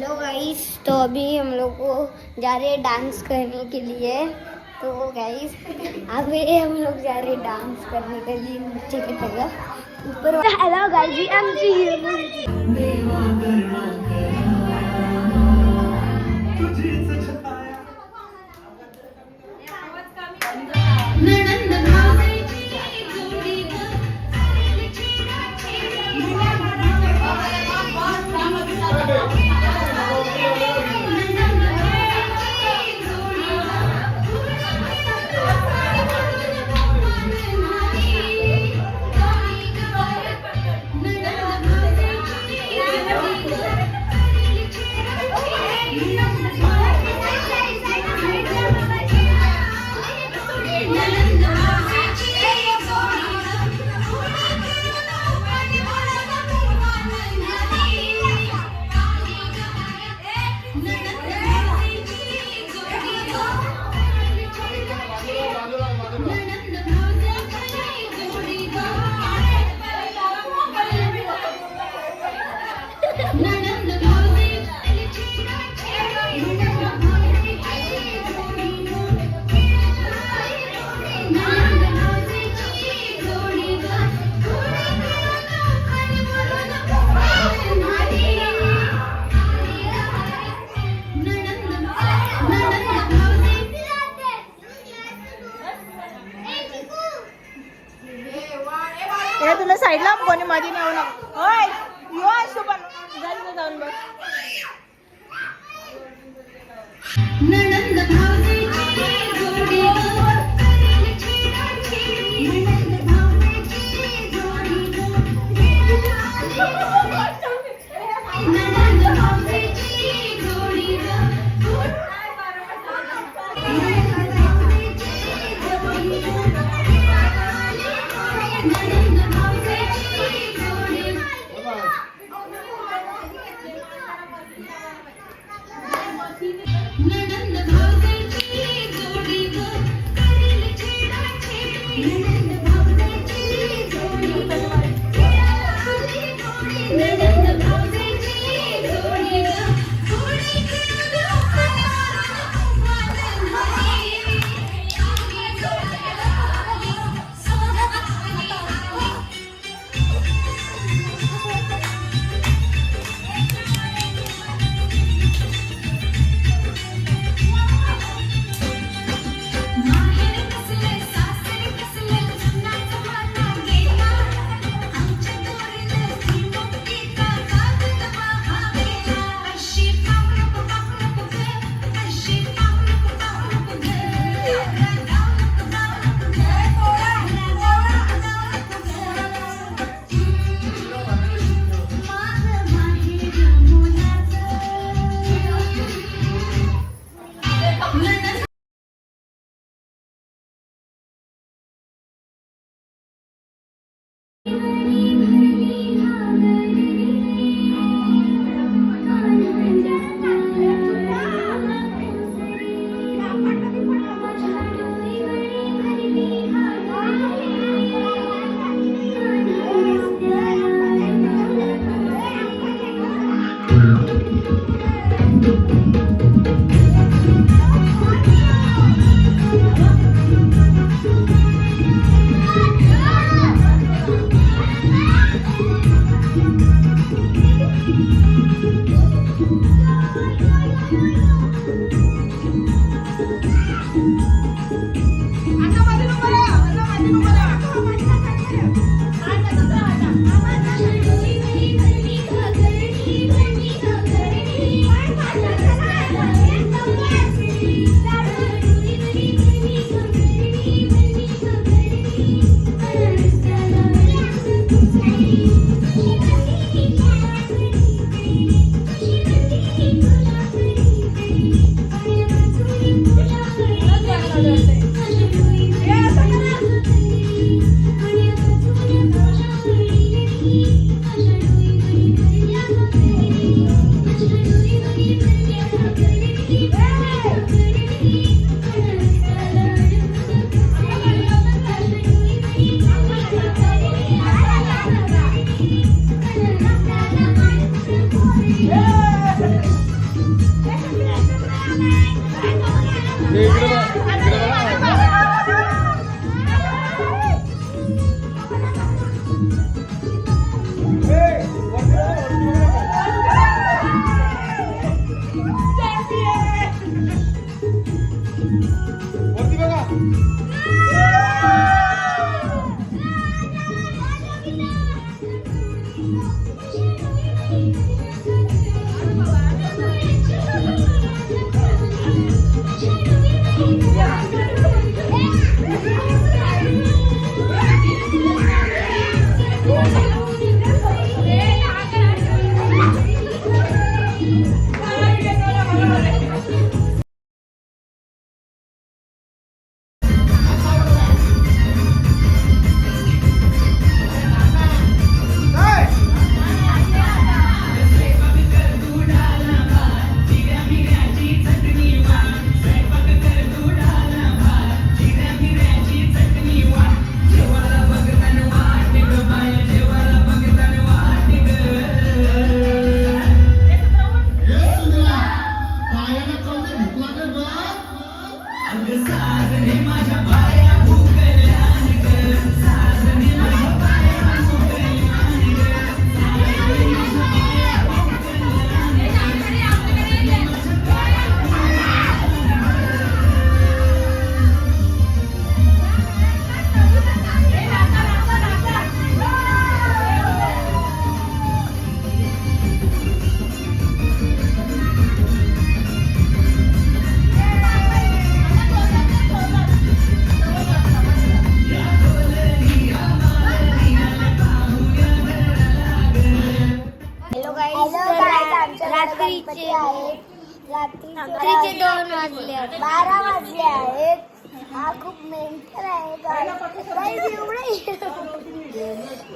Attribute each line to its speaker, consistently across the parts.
Speaker 1: Hello guys तो अभी हम लोग को जा रहे हैं डांस करने के लिए। तो गाइस, अभी हम लोग जा रहे हैं डांस करने के लिए नीचे की तरह ऊपर hello guys, G M G तुझे
Speaker 2: Daddy!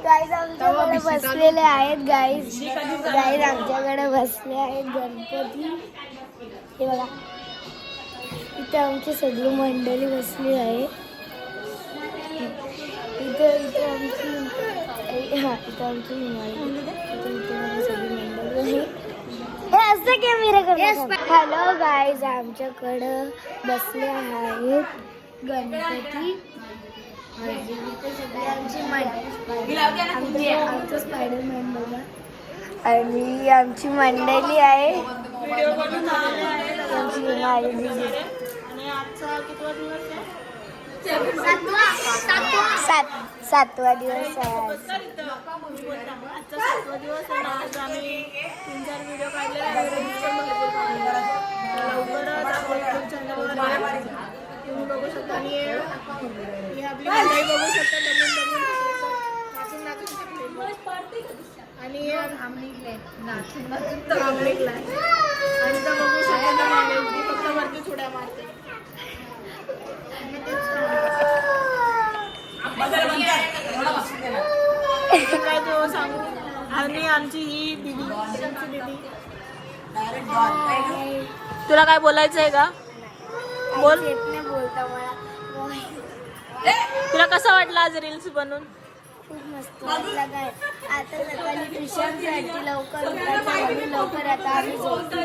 Speaker 2: गाईस आमच्याकडे बसलेले आहेत गाईस गाईस आमच्याकडे बसले आहेत गणपती. हे बघा. इथे आमची सगळी मंडळी बसली आहे. इथं इथं आमची हा इथं आमची हिमालय इथं इथं आमची सगळी मंडळी आहे. असं कॅमेरा हॅलो गाईज आमच्याकडं बसले आहेत गणपती. आणि आमची मंडळी आमचे आमचं स्पायडरमॅन बघा. आणि आमची मंडळी आहे. आमची हिमालय दिदी
Speaker 3: आणि आजचा कितवा दिवस आहे?
Speaker 2: सात सातवा दिवस आहे
Speaker 3: तुम्ही बघू शकता आणि ही आपली मंडळी बघू शकता नवीन नवीन नाचून नाचून शिकलेली. आणि नाचून नाचून तर आंबेडला आणि तर बघू शकता त्या मंडळी ती फक्त वरती थोड्या मारते. काय तो सांगू? आणि आमची ही दिदी आमची दिदी. तुला काय बोलायचं आहे का? बोल.
Speaker 2: मला
Speaker 3: तुला कसं वाटलं आज रील्स बनवून
Speaker 2: खूप मस्त वाटलं काय आता सकाळी ट्युशनसाठी लवकर उठायचं लवकर आता आम्ही झोपतो.